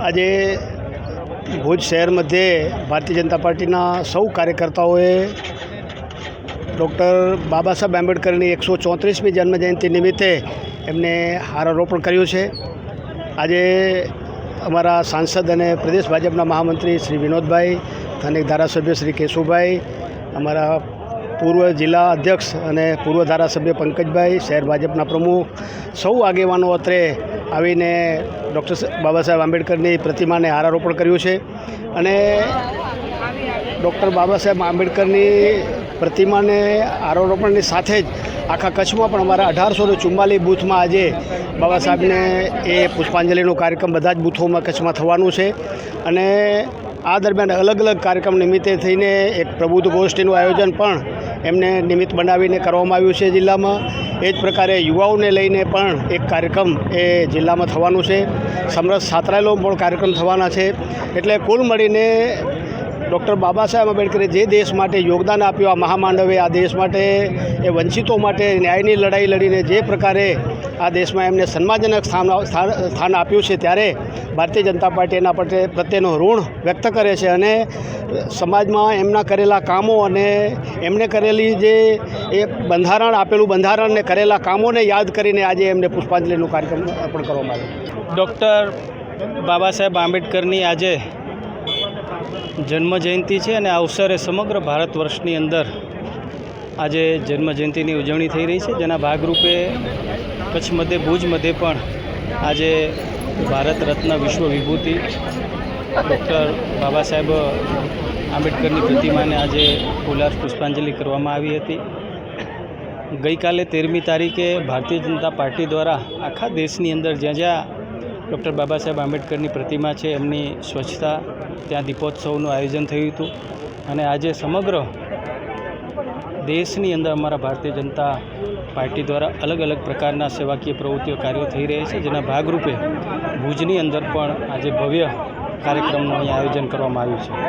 આજે ભુજ શહેર મધ્યે ભારતીય જનતા પાર્ટીના સૌ કાર્યકર્તાઓએ ડૉક્ટર બાબા સાહેબ આંબેડકરની એકસો ચોત્રીસમી જન્મજયંતિ નિમિત્તે એમને હારારોપણ કર્યું છે. આજે અમારા સાંસદ અને પ્રદેશ ભાજપના મહામંત્રી શ્રી વિનોદભાઈ, સ્થાનિક ધારાસભ્ય શ્રી કેશુભાઈ, અમારા પૂર્વ જિલ્લા અધ્યક્ષ અને પૂર્વ ધારાસભ્ય પંકજભાઈ, શહેર ભાજપના પ્રમુખ, સૌ આગેવાનો અત્રે આવીને ડૉક્ટર બાબા સાહેબ આંબેડકરની પ્રતિમાને હારારોપણ કર્યું છે અને ડૉક્ટર બાબા સાહેબ આંબેડકરની પ્રતિમાને આરોપણની સાથે જ આખા કચ્છમાં પણ અમારા અઢારસો ને ચુમ્માલીસ બૂથમાં આજે બાબા સાહેબને એ પુષ્પાંજલિનો કાર્યક્રમ બધા જ બૂથોમાં કચ્છમાં થવાનું છે અને આ દરમિયાન અલગ અલગ કાર્યક્રમ નિમિત્તે થઈને એક પ્રબુદ્ધ ગોષ્ઠીનું આયોજન પણ એમને નિમિત્ત બનાવીને કરવામાં આવ્યું છે જિલ્લામાં. એ જ પ્રકારે યુવાઓને લઈને પણ એક કાર્યક્રમ એ જિલ્લામાં થવાનું છે. સમરસ છાત્રાલયો પણ કાર્યક્રમ થવાના છે. એટલે કુલ મળીને ડૉક્ટર બાબા સાહેબ આંબેડકરે જે દેશ માટે યોગદાન આપ્યું, આ મહામાનવે આ દેશ માટે, એ વંચિતો માટે ન્યાયની લડાઈ લડીને જે પ્રકારે આ દેશમાં એમને સન્માનજનક સ્થાન સ્થાન આપ્યું છે ત્યારે ભારતીય જનતા પાર્ટી એના પ્રત્યે પ્રત્યેનો ઋણ વ્યક્ત કરે છે અને સમાજમાં એમના કરેલા કામો અને એમને કરેલી જે એ બંધારણ આપેલું બંધારણને કરેલા કામોને યાદ કરીને આજે એમને પુષ્પાંજલિનું કાર્યક્રમ અર્પણ કરવામાં આવ્યું. ડૉક્ટર બાબા સાહેબ આંબેડકરની આજે જન્મજયંતિ છે અને આ અવસરે સમગ્ર ભારત વર્ષની અંદર આજે જન્મજયંતિની ઉજવણી થઈ રહી છે. જેના ભાગરૂપે કચ્છ મધ્ય ભુજ મધ્યે પણ આજે ભારત રત્ન વિશ્વ વિભૂતિ ડૉક્ટર બાબા સાહેબ આંબેડકરની પ્રતિમાને આજે ફુલાર પુષ્પાંજલિ કરવામાં આવી હતી. ગઈકાલે તેરમી તારીખે ભારતીય જનતા પાર્ટી દ્વારા આખા દેશની અંદર જ્યાં જ્યાં ડૉક્ટર બાબા સાહેબ આંબેડકરની પ્રતિમા છે, એમની સ્વચ્છતા, ત્યાં દીપોત્સવનું આયોજન થયું હતું. અને આજે સમગ્ર દેશની અંદર અમારા ભારતીય જનતા પાર્ટી દ્વારા અલગ અલગ પ્રકારના સેવાકીય પ્રવૃત્તિઓ કાર્યો થઈ રહી છે, જેના ભાગરૂપે ભુજની અંદર પણ આજે ભવ્ય કાર્યક્રમનું અહીં આયોજન કરવામાં આવ્યું છે.